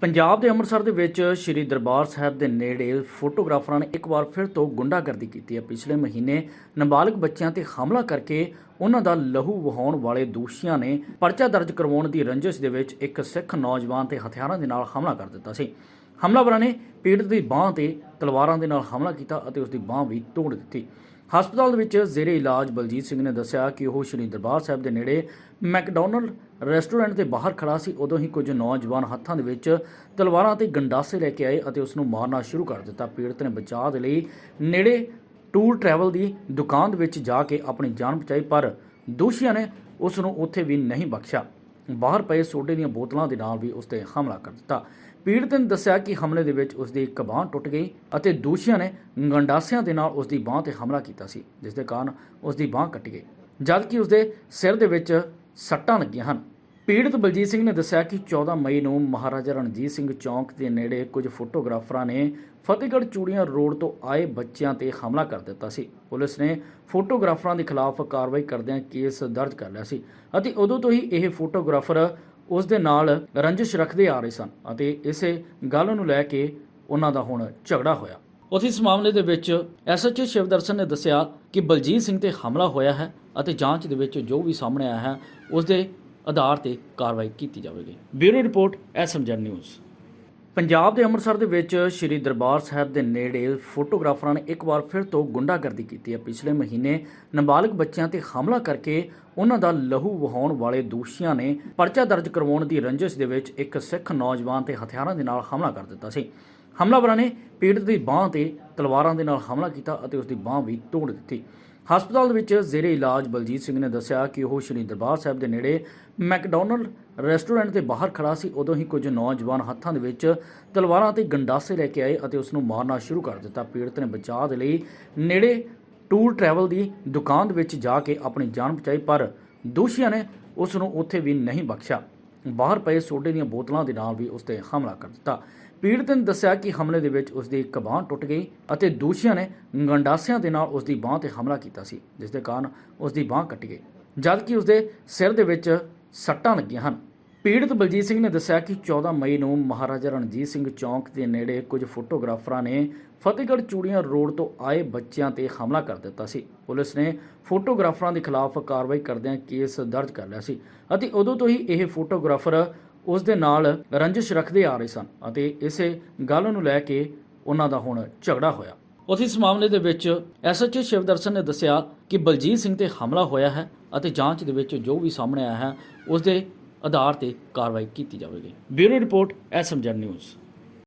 ਪੰਜਾਬ ਦੇ ਅੰਮ੍ਰਿਤਸਰ ਦੇ ਵਿੱਚ ਸ੍ਰੀ ਦਰਬਾਰ ਸਾਹਿਬ ਦੇ ਨੇੜੇ ਫੋਟੋਗ੍ਰਾਫਰਾਂ ਨੇ ਇੱਕ ਵਾਰ ਫਿਰ ਤੋਂ ਗੁੰਡਾਗਰਦੀ ਕੀਤੀ ਹੈ। ਪਿਛਲੇ ਮਹੀਨੇ ਨਾਬਾਲਗ ਬੱਚਿਆਂ ਤੇ ਹਮਲਾ ਕਰਕੇ ਉਹਨਾਂ ਦਾ ਲਹੂ ਵਹਾਉਣ ਵਾਲੇ ਦੋਸ਼ੀਆਂ ਨੇ ਪਰਚਾ ਦਰਜ ਕਰਵਾਉਣ ਦੀ ਰੰਜਿਸ਼ ਦੇ ਵਿੱਚ ਇੱਕ ਸਿੱਖ ਨੌਜਵਾਨ ਤੇ ਹਥਿਆਰਾਂ ਦੇ ਨਾਲ ਹਮਲਾ ਕਰ ਦਿੱਤਾ ਸੀ। ਹਮਲਾਵਰਾਂ ਨੇ ਪੀੜਤ ਦੀ ਬਾਹ ਤੇ ਤਲਵਾਰਾਂ ਦੇ ਨਾਲ ਹਮਲਾ ਕੀਤਾ ਅਤੇ ਉਸ ਦੀ ਬਾਹ ਵੀ ਤੋੜ ਦਿੱਤੀ। ਹਸਪਤਾਲ ਦੇ ਵਿੱਚ ਜ਼ੇਰੇ ਇਲਾਜ, ਬਲਜੀਤ ਸਿੰਘ ਨੇ ਦੱਸਿਆ ਕਿ ਉਹ ਸ਼੍ਰੀ ਦਰਬਾਰ ਸਾਹਿਬ ਦੇ ਨੇੜੇ ਮੈਕਡੋਨਲਡ ਰੈਸਟੋਰੈਂਟ ਦੇ ਬਾਹਰ ਖੜਾ ਸੀ। ਉਦੋਂ ਹੀ ਕੁਝ ਨੌਜਵਾਨ ਹੱਥਾਂ ਦੇ ਵਿੱਚ ਤਲਵਾਰਾਂ ਅਤੇ ਗੰਡਾਸੇ ਲੈ ਕੇ ਆਏ ਅਤੇ ਉਸ ਨੂੰ ਮਾਰਨਾ ਸ਼ੁਰੂ ਕਰ ਦਿੱਤਾ। ਪੀੜਤ ਨੇ ਬਚਾਅ ਦੇ ਲਈ ਨੇੜੇ ਟੂਰ ਟਰੈਵਲ ਦੀ ਦੁਕਾਨ ਦੇ ਵਿੱਚ ਜਾ ਕੇ ਆਪਣੀ ਜਾਨ ਬਚਾਈ, ਪਰ ਦੋਸ਼ੀਆਂ ਨੇ ਉਸ ਨੂੰ ਉੱਥੇ ਵੀ ਨਹੀਂ ਬਖਸ਼ਿਆ। ਬਾਹਰ ਪਏ ਸੋਡੇ ਦੀਆਂ ਬੋਤਲਾਂ ਦੇ ਨਾਲ ਵੀ ਉਸ ਤੇ ਹਮਲਾ ਕਰ ਦਿੱਤਾ। ਪੀੜਤ ਨੇ ਦੱਸਿਆ ਕਿ ਹਮਲੇ ਦੇ ਵਿੱਚ ਉਸ ਦੀ ਇੱਕ ਬਾਂਹ ਟੁੱਟ ਗਈ ਅਤੇ ਦੋਸ਼ੀਆਂ ਨੇ ਗੰਡਾਸਿਆਂ ਦੇ ਨਾਲ ਉਸ ਦੀ ਬਾਂਹ ਤੇ ਹਮਲਾ ਕੀਤਾ ਸੀ ਜਿਸ ਦੇ ਕਾਰਨ ਉਸ ਦੀ ਬਾਂਹ ਕੱਟ ਗਈ, ਜਦਕਿ ਉਸ ਦੇ ਸਿਰ ਦੇ ਵਿੱਚ ਸੱਟਾਂ ਲੱਗੀਆਂ ਹਨ। ਪੀੜਤ ਬਲਜੀਤ ਸਿੰਘ ਨੇ ਦੱਸਿਆ ਕਿ 14 ਮਈ ਨੂੰ ਮਹਾਰਾਜਾ ਰਣਜੀਤ ਸਿੰਘ ਚੌਂਕ ਦੇ ਨੇੜੇ ਕੁਝ ਫੋਟੋਗ੍ਰਾਫਰਾਂ ਨੇ ਫਤਿਹਗੜ੍ਹ ਚੂੜੀਆਂ ਰੋਡ ਤੋਂ ਆਏ ਬੱਚਿਆਂ ਤੇ ਹਮਲਾ ਕਰ ਦਿੱਤਾ ਸੀ। ਪੁਲਿਸ ਨੇ ਫੋਟੋਗ੍ਰਾਫਰਾਂ ਦੇ ਖਿਲਾਫ ਕਾਰਵਾਈ ਕਰਦਿਆਂ ਕੇਸ ਦਰਜ ਕਰ ਲਿਆ ਸੀ ਅਤੇ ਉਦੋਂ ਤੋਂ ਹੀ ਇਹ ਫੋਟੋਗ੍ਰਾਫਰ ਉਸ ਦੇ ਨਾਲ ਰੰਜਿਸ਼ ਰੱਖਦੇ ਆ ਰਹੇ ਸਨ ਅਤੇ ਇਸੇ ਗੱਲ ਨੂੰ ਲੈ ਕੇ ਉਹਨਾਂ ਦਾ ਹੁਣ ਝਗੜਾ ਹੋਇਆ। ਉਥੇ ਇਸ ਮਾਮਲੇ ਦੇ ਵਿੱਚ ਐਸਐਚਓ ਸ਼ਿਵਦਰਸ਼ਨ ਨੇ ਦੱਸਿਆ ਕਿ ਬਲਜੀਤ ਸਿੰਘ ਤੇ ਹਮਲਾ ਹੋਇਆ ਹੈ ਅਤੇ ਜਾਂਚ ਦੇ ਵਿੱਚ ਜੋ ਵੀ ਸਾਹਮਣੇ ਆਇਆ ਹੈ, ਉਸ ਦੇ ਆਧਾਰ ਤੇ ਕਾਰਵਾਈ ਕੀਤੀ ਜਾਵੇਗੀ। ਬਿਊਰੋ ਰਿਪੋਰਟ ਐਸਐਮਜਨ ਨਿਊਜ਼। ਪੰਜਾਬ ਦੇ ਅੰਮ੍ਰਿਤਸਰ ਦੇ ਵਿੱਚ ਸ੍ਰੀ ਦਰਬਾਰ ਸਾਹਿਬ ਦੇ ਨੇੜੇ ਫੋਟੋਗ੍ਰਾਫਰਾਂ ਨੇ ਇੱਕ ਵਾਰ ਫਿਰ ਤੋਂ ਗੁੰਡਾਗਰਦੀ ਕੀਤੀ ਹੈ। ਪਿਛਲੇ ਮਹੀਨੇ ਨਾਬਾਲਗ ਬੱਚਿਆਂ ਤੇ ਹਮਲਾ ਕਰਕੇ ਉਹਨਾਂ ਦਾ ਲਹੂ ਵਹਾਉਣ ਵਾਲੇ ਦੋਸ਼ੀਆਂ ਨੇ ਪਰਚਾ ਦਰਜ ਕਰਵਾਉਣ ਦੀ ਰੰਜਿਸ਼ ਦੇ ਵਿੱਚ ਇੱਕ ਸਿੱਖ ਨੌਜਵਾਨ ਤੇ ਹਥਿਆਰਾਂ ਦੇ ਨਾਲ ਹਮਲਾ ਕਰ ਦਿੱਤਾ ਸੀ। ਹਮਲਾਵਰਾਂ ਨੇ ਪੀੜਤ ਦੀ ਬਾਹ ਤੇ ਤਲਵਾਰਾਂ ਦੇ ਨਾਲ ਹਮਲਾ ਕੀਤਾ ਅਤੇ ਉਸ ਦੀ ਬਾਹ ਵੀ ਤੋੜ ਦਿੱਤੀ। ਹਸਪਤਾਲ ਦੇ ਵਿੱਚ ਜ਼ੇਰੇ ਇਲਾਜ ਬਲਜੀਤ ਸਿੰਘ ਨੇ ਦੱਸਿਆ ਕਿ ਉਹ ਸ਼੍ਰੀ ਦਰਬਾਰ ਸਾਹਿਬ ਦੇ ਨੇੜੇ ਮੈਕਡੋਨਲਡ ਰੈਸਟੋਰੈਂਟ ਦੇ ਬਾਹਰ ਖੜਾ ਸੀ। ਉਦੋਂ ਹੀ ਕੁਝ ਨੌਜਵਾਨ ਹੱਥਾਂ ਦੇ ਵਿੱਚ ਤਲਵਾਰਾਂ ਤੇ ਗੰਡਾਸੇ ਲੈ ਕੇ ਆਏ ਅਤੇ ਉਸ ਨੂੰ ਮਾਰਨਾ ਸ਼ੁਰੂ ਕਰ ਦਿੱਤਾ। ਪੀੜਤ ਨੇ ਬਚਾਅ ਦੇ ਲਈ ਨੇੜੇ ਟੂਰ ਟਰੈਵਲ ਦੀ ਦੁਕਾਨ ਦੇ ਵਿੱਚ ਜਾ ਕੇ ਆਪਣੀ ਜਾਨ ਬਚਾਈ, ਪਰ ਦੋਸ਼ੀਆਂ ਨੇ ਉਸ ਨੂੰ ਉੱਥੇ ਵੀ ਨਹੀਂ ਬਖਸ਼ਿਆ। ਬਾਹਰ ਪਏ ਸੋਡੇ ਦੀਆਂ ਬੋਤਲਾਂ ਦੇ ਨਾਲ ਵੀ ਉਸ ਤੇ ਹਮਲਾ ਕਰ ਦਿੱਤਾ। ਪੀੜਤ ਨੇ ਦੱਸਿਆ ਕਿ ਹਮਲੇ ਦੇ ਵਿੱਚ ਉਸ ਦੀ ਇੱਕ ਬਾਂਹ ਟੁੱਟ ਗਈ ਅਤੇ ਦੂਸ਼ੀਆਂ ਨੇ ਗੰਡਾਸਿਆਂ ਦੇ ਨਾਲ ਉਸ ਦੀ ਬਾਂਹ ਤੇ ਹਮਲਾ ਕੀਤਾ ਸੀ ਜਿਸ ਦੇ ਕਾਰਨ ਉਸ ਦੀ ਬਾਂਹ ਕੱਟ ਗਈ, ਜਦਕਿ ਉਸ ਦੇ ਸਿਰ ਦੇ ਵਿੱਚ ਸੱਟਾਂ ਲੱਗੀਆਂ ਹਨ। ਪੀੜਤ ਬਲਜੀਤ ਸਿੰਘ ਨੇ ਦੱਸਿਆ ਕਿ 14 ਮਈ ਨੂੰ ਮਹਾਰਾਜਾ ਰਣਜੀਤ ਸਿੰਘ ਚੌਂਕ ਦੇ ਨੇੜੇ ਕੁਝ ਫੋਟੋਗ੍ਰਾਫਰਾਂ ਨੇ ਫਤਿਹਗੜ੍ਹ ਚੂੜੀਆਂ ਰੋਡ ਤੋਂ ਆਏ ਬੱਚਿਆਂ ਤੇ ਹਮਲਾ ਕਰ ਦਿੱਤਾ ਸੀ। ਪੁਲਿਸ ਨੇ ਫੋਟੋਗ੍ਰਾਫਰਾਂ ਦੇ ਖਿਲਾਫ ਕਾਰਵਾਈ ਕਰਦਿਆਂ ਕੇਸ ਦਰਜ ਕਰ ਲਿਆ ਸੀ ਅਤੇ ਉਦੋਂ ਤੋਂ ਹੀ ਇਹ ਫੋਟੋਗ੍ਰਾਫਰ ਉਸ ਦੇ ਨਾਲ ਰੰਜਿਸ਼ ਰੱਖਦੇ ਆ ਰਹੇ ਸਨ ਅਤੇ ਇਸੇ ਗੱਲ ਨੂੰ ਲੈ ਕੇ ਉਹਨਾਂ ਦਾ ਹੁਣ ਝਗੜਾ ਹੋਇਆ। ਉਥੇ ਇਸ ਮਾਮਲੇ ਦੇ ਵਿੱਚ ਐਸਐਚਓ ਸ਼ਿਵਦਰਸ਼ਨ ਨੇ ਦੱਸਿਆ ਕਿ ਬਲਜੀਤ ਸਿੰਘ ਤੇ ਹਮਲਾ ਹੋਇਆ ਹੈ ਅਤੇ ਜਾਂਚ ਦੇ ਵਿੱਚ ਜੋ ਵੀ ਸਾਹਮਣੇ ਆਇਆ ਹੈ, ਉਸ ਦੇ ਆਧਾਰ ਤੇ ਕਾਰਵਾਈ ਕੀਤੀ ਜਾਵੇਗੀ। ਬਿਊਰੋ ਰਿਪੋਰਟ ਐਸਐਮਜਨ ਨਿਊਜ਼।